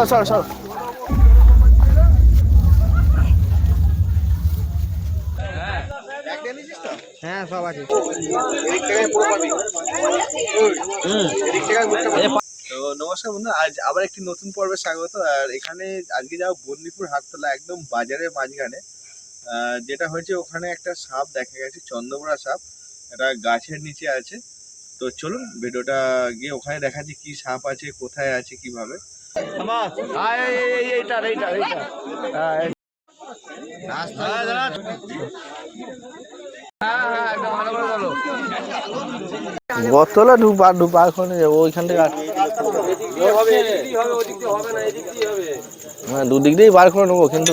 সর সর সর। হ্যাঁ সব আছে। তো নমস্কার বন্ধু আজ আবার একটি নতুন পর্বে স্বাগত। আর এখানে আজকে যাও বন্দিপুর হাটতলা একদম বাজারের মাঝখানে। আহ, যেটা হয়েছে ওখানে একটা সাপ দেখা গেছে চন্দ্রবড়া সাপ। এটা গাছের নিচে আছে। তো চলুন ভিডিওটা গিয়ে ওখানে দেখাচ্ছি কি সাপ আছে কোথায় আছে কীভাবে। এইটা এইটা এইটা বোতলে ঢুকবা ঢুকবা এখন ওইখান থেকে হ্যাঁ দুদিক দিয়েই বার করে নেব কিন্তু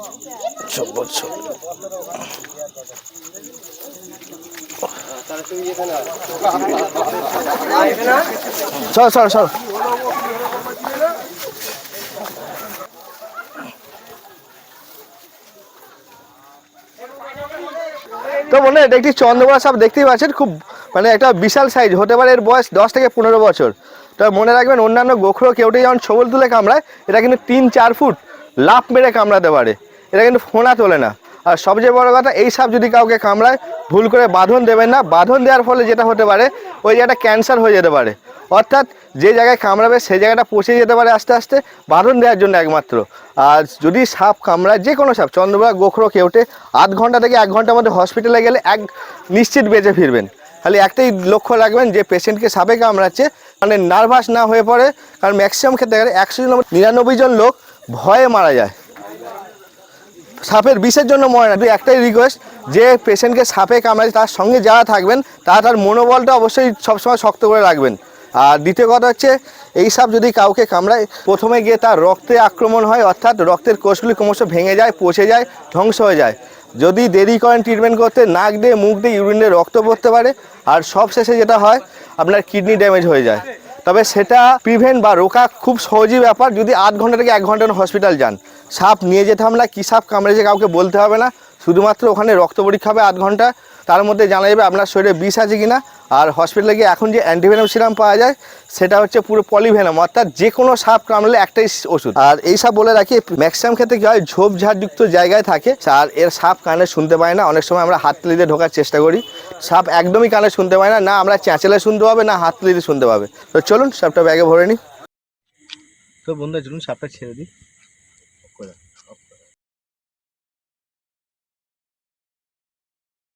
চব্বর ছোট সর সর সর তো মনে এটা একটি চন্দ্রবড়া সাপ দেখতেই পাচ্ছেন, খুব মানে একটা বিশাল সাইজ হতে পারে এর বয়স দশ থেকে পনেরো বছর। তো মনে রাখবেন, অন্যান্য গোখরো কেউটি যেমন ছবল তুলে কামড়ায়, এটা কিন্তু তিন, চার ফুট লাফ মেরে কামড়াতে পারে। এটা কিন্তু ফোনা তোলে না। আর সবচেয়ে বড় কথা, এই সাপ যদি কাউকে কামড়ায়, ভুল করে বাঁধন দেবেন না। বাঁধন দেওয়ার ফলে যেটা হতে পারে, ওই জায়গাটা ক্যান্সার হয়ে যেতে পারে। অর্থাৎ যে জায়গায় কামড়াবে সেই জায়গাটা পচে যেতে পারে আস্তে আস্তে। বাঁধন দেওয়ার জন্য একমাত্র। আর যদি সাপ কামড়ায়, যে কোনো সাপ চন্দ্রবা গোখরো, কেউটে, আধ ঘণ্টা থেকে এক ঘণ্টার মধ্যে হসপিটালে গেলে এক নিশ্চিত বেঁচে ফিরবেন। খালি একটাই লক্ষ্য রাখবেন যে পেশেন্টকে সাপে কামড়াচ্ছে মানে নার্ভাস না হয়ে পড়ে, কারণ ম্যাক্সিমাম ক্ষেত্রে একশো জন নিরানব্বই জন লোক ভয়ে মারা যায়। সাপের বিষের জন্য মরে না শুধু একটাই রিকোয়েস্ট যে পেশেন্টকে সাপে কামড়ায় তার সঙ্গে যারা থাকবেন, তারা তার মনোবলটা অবশ্যই সবসময় শক্ত করে রাখবেন। আর দ্বিতীয় কথা হচ্ছে, এই সাপ যদি কাউকে কামড়ায়, প্রথমে গিয়ে তার রক্তে আক্রমণ হয়, অর্থাৎ রক্তের কোষগুলি ক্রমশ ভেঙে যায়, পচে যায়, ধ্বংস হয়ে যায়। যদি দেরি করেন ট্রিটমেন্ট করতে, নাক দিয়ে, মুখ দিয়ে ইউরিন রক্ত পড়তে পারে। আর সব শেষে যেটা হয়, আপনার কিডনি ড্যামেজ হয়ে যায়। তবে সেটা প্রিভেন্ট বা রোকা খুব সহজই ব্যাপার, যদি আধ ঘণ্টা থেকে এক ঘণ্টার হসপিটাল যান। সাপ নিয়ে যেতে হবে না, কী সাপ কামড়েছে কাউকে বলতে হবে না। শুধুমাত্র ওখানে রক্ত পরীক্ষা হবে আধ ঘণ্টা, তার মধ্যে জানা যাবে আপনার শরীরে বিষ আছে কি না আর হসপিটালে গিয়ে এখন যে অ্যান্টিভেনাম সিরাম পাওয়া যায়, সেটা হচ্ছে পুরো পলিভেনাম অর্থাৎ যে কোনো সাপ কামড়ালে একটাই ওষুধ। আর এই সাপ বলে রাখি ম্যাক্সিমাম ক্ষেত্রে কি হয় ঝোপঝাড়যুক্ত জায়গায় থাকে, আর এর সাপ কানে শুনতে পায় না। অনেক সময় আমরা হাত তুলিতে ঢোকার চেষ্টা করি। সাপ একদমই কানে শুনতে পায় না না আমরা চেঁচালে শুনতে পাবে, না হাত তুলিতে শুনতে পাবে। তো চলুন, সাপটা ব্যাগে ভরে নিই। তো বন্ধু চলুন সাপটা ছেড়ে দিই। escuela.